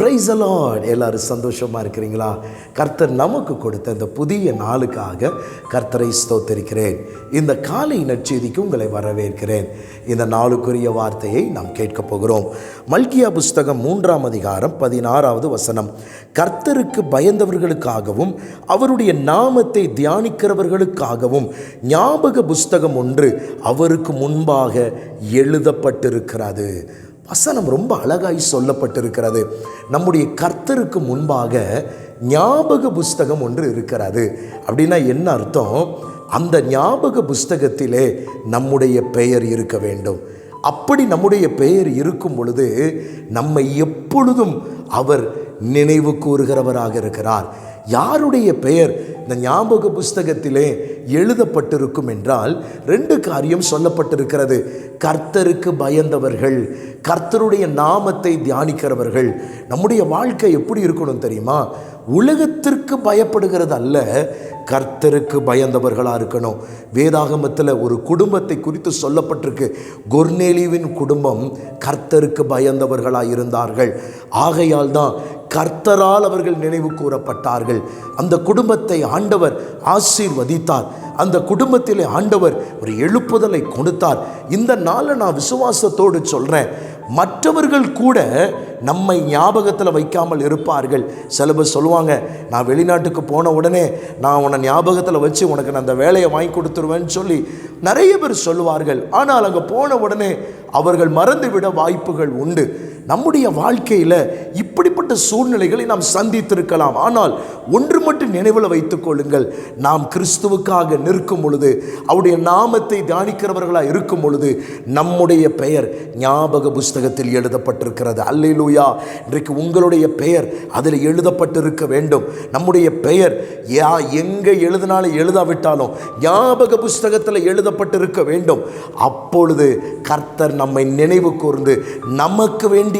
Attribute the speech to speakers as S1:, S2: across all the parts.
S1: Price allot எல்லாரும் சந்தோஷமாக இருக்கிறீங்களா? கர்த்தர் நமக்கு கொடுத்த இந்த புதிய நாளுக்காக கர்த்தரை ஸ்தோத்தரிக்கிறேன். இந்த காலை நற்செய்திக்கு உங்களை வரவேற்கிறேன். இந்த நாளுக்குரிய வார்த்தையை நாம் கேட்கப் போகிறோம். மல்கியா புஸ்தகம் மூன்றாம் அதிகாரம் பதினாறாவது வசனம். கர்த்தருக்கு பயந்தவர்களுக்காகவும் அவருடைய நாமத்தை தியானிக்கிறவர்களுக்காகவும் ஞாபக புஸ்தகம் ஒன்று அவருக்கு முன்பாக எழுதப்பட்டிருக்கிறது. வசனம் ரொம்ப அழகாய் சொல்லப்பட்டிருக்கிறது. நம்முடைய கர்த்தருக்கு முன்பாக ஞாபக புஸ்தகம் ஒன்று இருக்கிறது. அப்படின்னா என்ன அர்த்தம்? அந்த ஞாபக புஸ்தகத்திலே நம்முடைய பெயர் இருக்க வேண்டும். அப்படி நம்முடைய பெயர் இருக்கும் பொழுது நம்மை எப்பொழுதும் அவர் நினைவு கூறுகிறவராக இருக்கிறார். யாருடைய பெயர் இந்த ஞாபக புஸ்தகத்திலே எழுதப்பட்டிருக்கும் என்றால் ரெண்டு காரியம் சொல்லப்பட்டிருக்கிறது. கர்த்தருக்கு பயந்தவர்கள் கர்த்தருடைய நாமத்தை தியானிக்கிறவர்கள் நம்முடைய வாழ்க்கை எப்படி இருக்கணும் தெரியுமா? உலகத்திற்கு பயப்படுகிறது அல்ல கர்த்தருக்கு பயந்தவர்களாக இருக்கணும். வேதாகமத்தில் ஒரு குடும்பத்தை குறித்து சொல்லப்பட்டிருக்கு. கொர்நேலிவின் குடும்பம் கர்த்தருக்கு பயந்தவர்களாக இருந்தார்கள். ஆகையால் தான் கர்த்தரால் அவர்கள் நினைவு கூறப்பட்டார்கள். அந்த குடும்பத்தை ஆண்டவர் ஆசீர்வதித்தார். அந்த குடும்பத்திலே ஆண்டவர் ஒரு எழுப்புதலை கொடுத்தார். இந்த நாளை நான் விசுவாசத்தோடு சொல்கிறேன் மற்றவர்கள் கூட நம்மை ஞாபகத்தில் வைக்காமல் இருப்பார்கள். சில பேர் சொல்லுவாங்க நான் வெளிநாட்டுக்கு போன உடனே நான் உன்னை ஞாபகத்தில் வச்சு உனக்கு நான் அந்த வேலையை வாங்கி கொடுத்துருவேன்னு சொல்லி நிறைய பேர் சொல்லுவார்கள். ஆனால் அங்கே போன உடனே அவர்கள் மறந்துவிட வாய்ப்புகள் உண்டு. நம்முடைய வாழ்க்கையில் இப்படிப்பட்ட சூழ்நிலைகளை நாம் சந்தித்திருக்கலாம். ஆனால் ஒன்று மட்டும் நினைவில் வைத்துக் கொள்ளுங்கள். நாம் கிறிஸ்துவுக்காக நிற்கும் பொழுது அவருடைய நாமத்தை தியானிக்கிறவர்களாக இருக்கும் பொழுது நம்முடைய பெயர் ஞாபக புஸ்தகத்தில் எழுதப்பட்டிருக்கிறது. அல்லேலூயா. இன்றைக்கு உங்களுடைய பெயர் அதில் எழுதப்பட்டிருக்க வேண்டும். நம்முடைய பெயர் யா எங்கே எழுதினாலும் எழுதாவிட்டாலும் ஞாபக புஸ்தகத்தில் எழுதப்பட்டிருக்க வேண்டும். அப்பொழுது கர்த்தர் நம்மை நினைவு கூர்ந்து நமக்கு வேண்டிய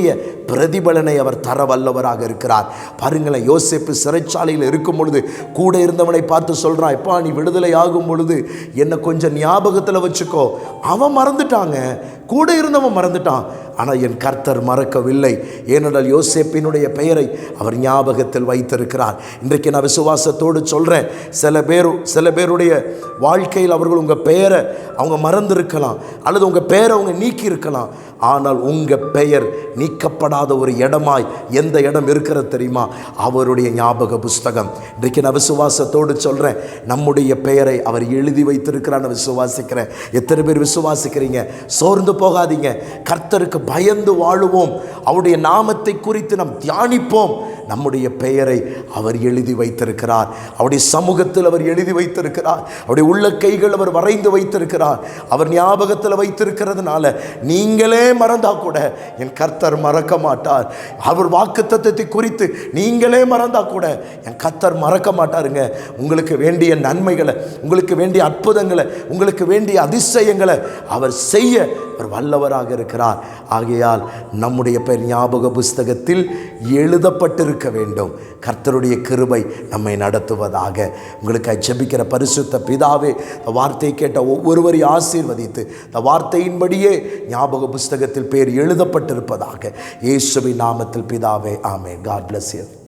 S1: பிரதிபலனை அவர் தர வல்லவராக இருக்கிறார். பாருங்களேன் யோசிப்பு சிறைச்சாலையில் இருக்கும் பொழுது கூட இருந்தவனை பார்த்து சொல்கிறான் எப்பா நீ விடுதலை ஆகும் பொழுது என்னை கொஞ்சம் ஞாபகத்தில் வச்சுக்கோ. அவன் மறந்துட்டாங்க. கூட இருந்தவன் மறந்துட்டான். ஆனால் என் கர்த்தர் மறக்கவில்லை. ஏனென்றால் யோசேப்பினுடைய பெயரை அவர் ஞாபகத்தில் வைத்திருக்கிறார். இன்றைக்கு நான் விசுவாசத்தோடு சொல்கிறேன் சில பேர் சில பேருடைய வாழ்க்கையில் அவர்கள் உங்கள் பெயரை அவங்க மறந்திருக்கலாம். அல்லது உங்கள் பெயரை அவங்க நீக்கி இருக்கலாம் ஆனால் உங்கள் பெயர் நீக்கப்படாத ஒரு இடமாய் எந்த இடம் இருக்கிறது தெரியுமா? அவருடைய ஞாபக புஸ்தகம். இன்றைக்கு நான் விசுவாசத்தோடு சொல்கிறேன் நம்முடைய பெயரை அவர் எழுதி வைத்திருக்கிறான்னு விசுவாசிக்கிறேன். எத்தனை பேர் விசுவாசிக்கிறீங்க? சோர்ந்து போகாதீங்க. கர்த்தருக்கு பயந்து வாழுவோம். அவருடைய நாமத்தை குறித்து நாம் தியானிப்போம். நம்முடைய பெயரை அவர் எழுதி வைத்திருக்கிறார். அவருடைய சமூகத்தில் அவர் எழுதி வைத்திருக்கிறார். அவருடைய உள்ள கைகள் அவர் வரைந்து வைத்திருக்கிறார். அவர் ஞாபகத்தில் வைத்திருக்கிறதுனால நீங்களே மறந்தா கூட என் கர்த்தர் மறக்க மாட்டார். அவர் வாக்கு தத்துவத்தை குறித்து நீங்களே மறந்தா கூட என் கர்த்தர் மறக்க மாட்டாருங்க. உங்களுக்கு வேண்டிய நன்மைகளை உங்களுக்கு வேண்டிய அற்புதங்களை உங்களுக்கு வேண்டிய அதிசயங்களை அவர் செய்ய அவர் வல்லவராக இருக்கிறார். ஆகையால் நம்முடைய பெயர் ஞாபக புஸ்தகத்தில் எழுதப்பட்டிருக்க வேண்டும். கர்த்தருடைய கிருபை நம்மை நடத்துவதாக. உங்களுக்கு ஜெபிக்கிற பரிசுத்த பிதாவே இந்த வார்த்தை கேட்ட ஒவ்வொருவரையும் ஆசீர்வதித்து இந்த வார்த்தையின்படியே ஞாபக புஸ்தகத்தில் பேர் எழுதப்பட்டிருப்பதாக. இயேசுவின் நாமத்தில் பிதாவே ஆமே காட் பிளஸ் யூ